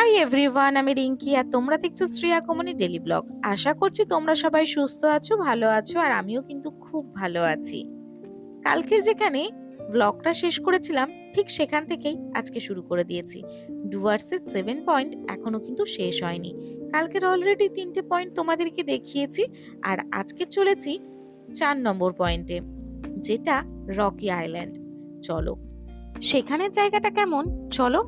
Hi everyone আমি রিঙ্কি, আর তোমরা দেখছ শ্রেয়া কমনি ডেলি ব্লগ আশা করছি তোমরা সবাই সুস্থ আছো, ভালো আছো, আর আমিও কিন্তু খুব ভালো আছি। কালকের যেখানে ব্লগটা শেষ করেছিলাম, ঠিক সেখান থেকেই আজকে শুরু করে দিয়েছি। ডুয়ার্সের সেভেন পয়েন্ট এখনও কিন্তু শেষ হয়নি। কালকের অলরেডি তিনটে পয়েন্ট তোমাদেরকে দেখিয়েছি, আর আজকে চলেছি চার নম্বর পয়েন্টে যেটা রকি আইল্যান্ড চলো, সেখানের জায়গাটা কেমন? চলো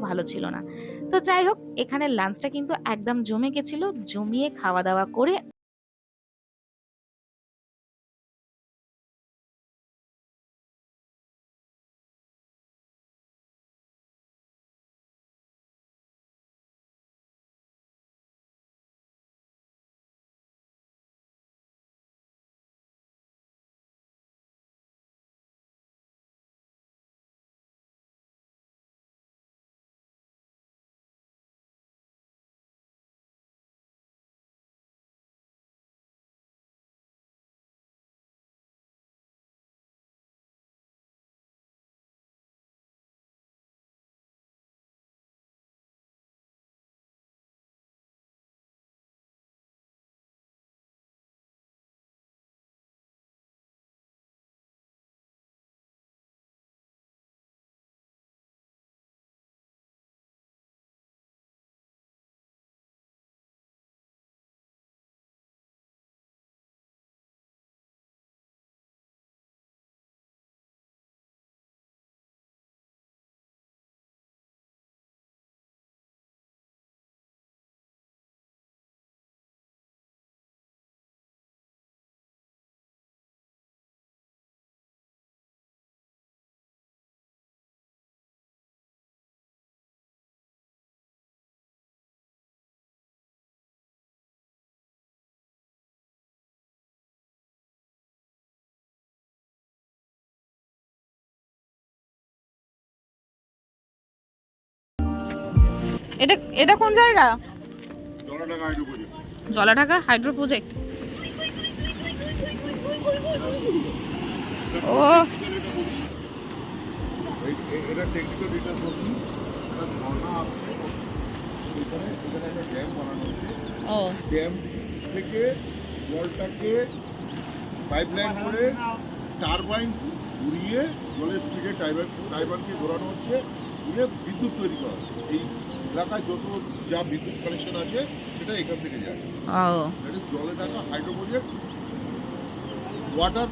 ভালো ছিল না। তো যাই হোক এখানে লাঞ্চটা কিন্তু একদম জমে গেছিল। জমিয়ে খাওয়া-দাওয়া করে এটা এটা কোন জায়গা? জলঢাকা হাইড্রো প্রজেক্ট ও। ও। ড্যাম থেকে জলটাকে পাইপলাইন করে টারবাইন ঘুরিয়ে জলের স্পিডে টাইবার টাইবারকে ঘোরানো হচ্ছে। ঘুরে বিদ্যুৎ তৈরি করা এই এলাকায় যত যা বিদ্যুৎ কানেকশন আছে সেটা এখান থেকে যায়। এটা জলে থাকা হাইড্রো প্রজেক্ট ওয়াটার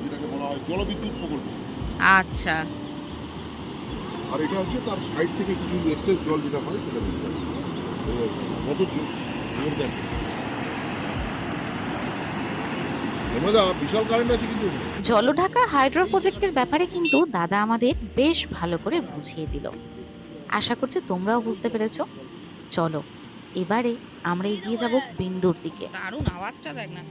যেটাকে বলা হয় জলবিদ্যুৎ প্রকল্প। আচ্ছা। আর এটা হচ্ছে তার সাইড থেকে কিছু এক্সেস জল যেটা হয় সেটা কত জলঢাকা হাইড্রো প্রজেক্টের ব্যাপারে কিন্তু দাদা আমাদের বেশ ভালো করে বুঝিয়ে দিল। আশা করছি তোমরাও বুঝতে পেরেছ। চলো, এবারে আমরা এগিয়ে যাব বিন্দুর দিকে। দারুণ আওয়াজটা দেখ না।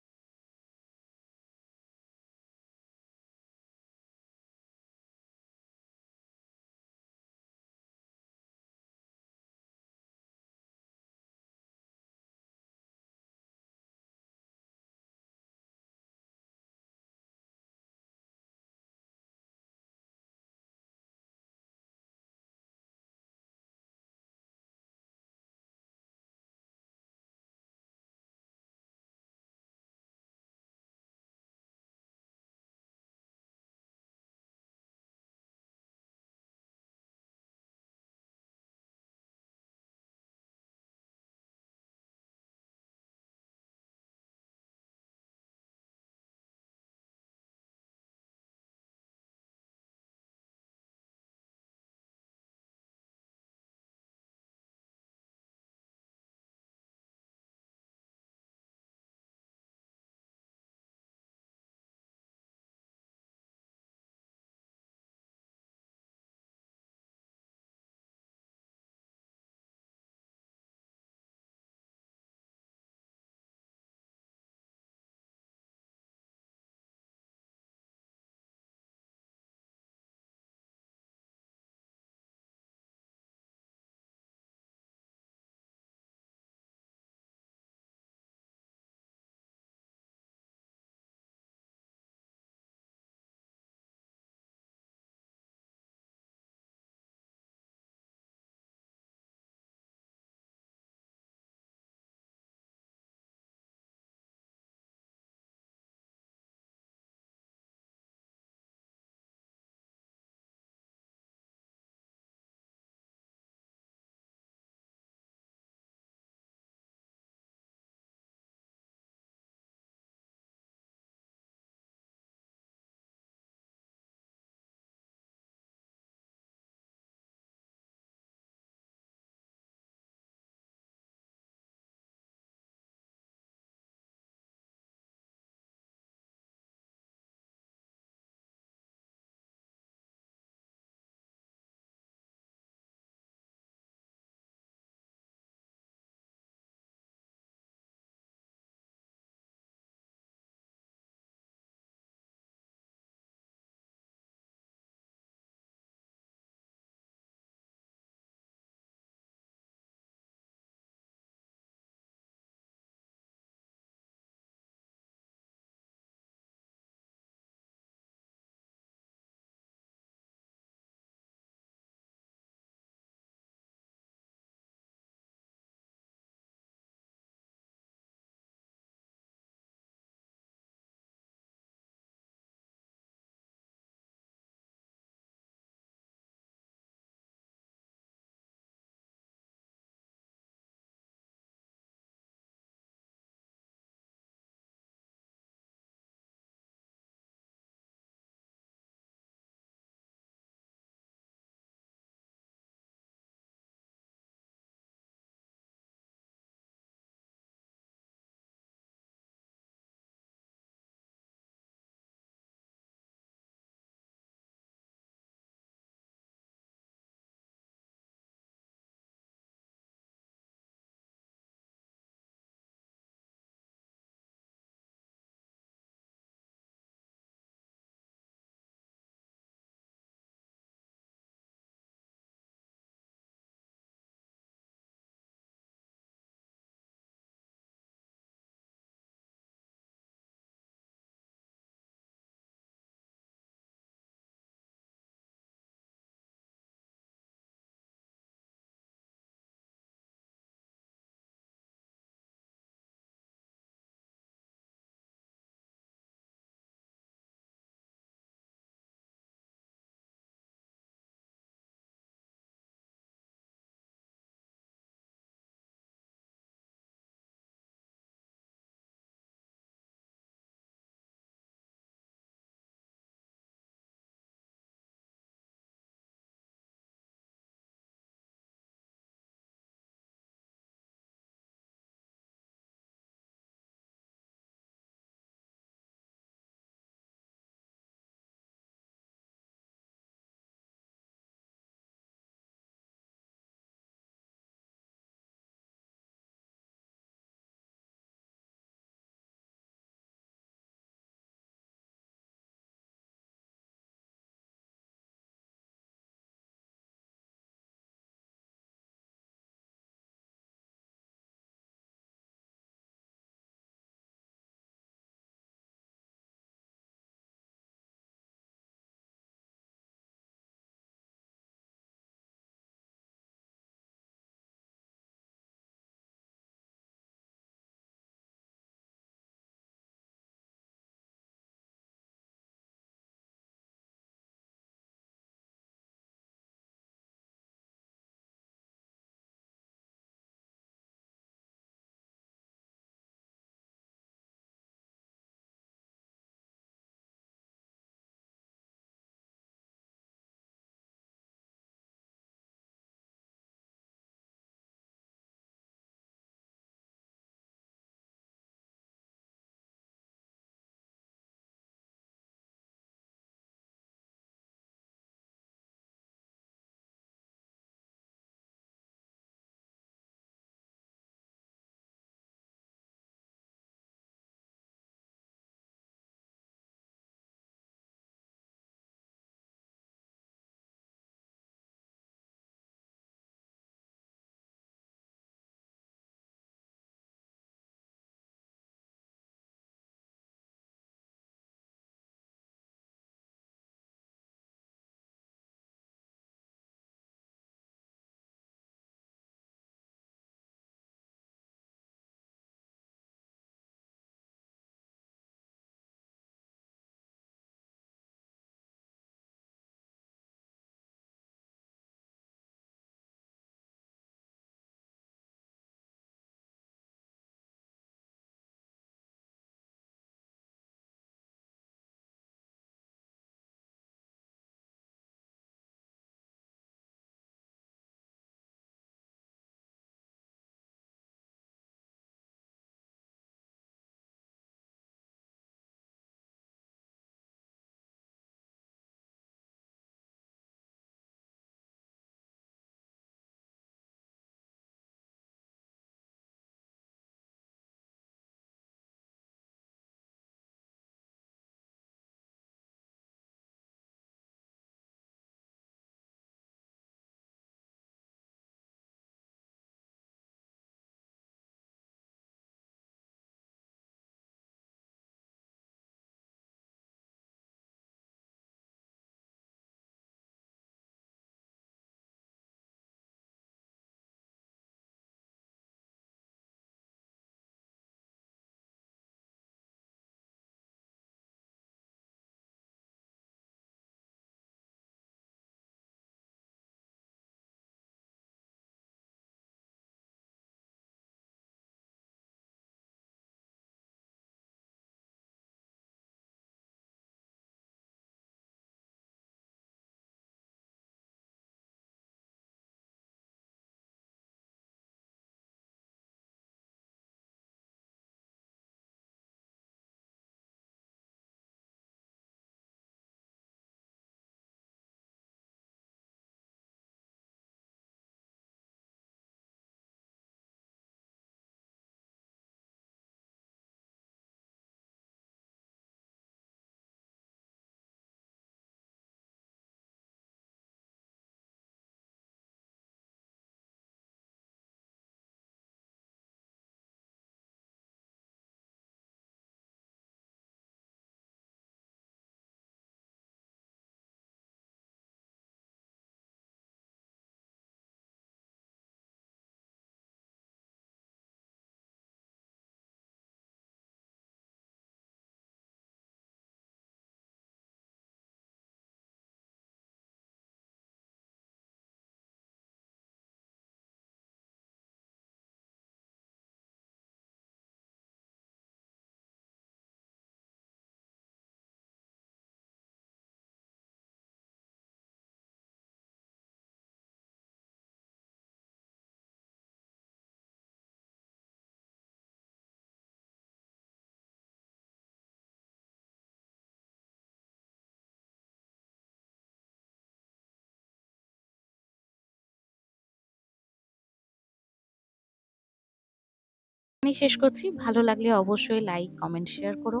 আমি শেষ করছি। ভালো লাগলে অবশ্যই লাইক কমেন্ট শেয়ার করো।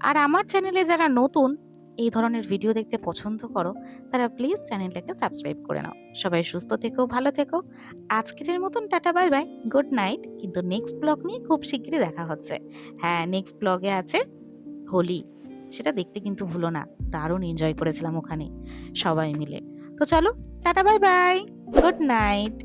আর আমার চ্যানেলে যারা নতুন, এই ধরনের ভিডিও দেখতে পছন্দ করো, তারা প্লিজ চ্যানেলটাকে সাবস্ক্রাইব করে নাও। সবাই সুস্থ থেকো, ভালো থেকো। আজকের মতন tata bye bye good night কিন্তু নেক্সট ব্লগ নিয়ে খুব শিগগিরই দেখা হচ্ছে। হ্যাঁ নেক্সট ব্লগে আছে হোলি। সেটা দেখতে কিন্তু ভুলো না। দারুণ এনজয় করেছিলাম ওখানে সবাই মিলে। তো চলো, tata bye bye good night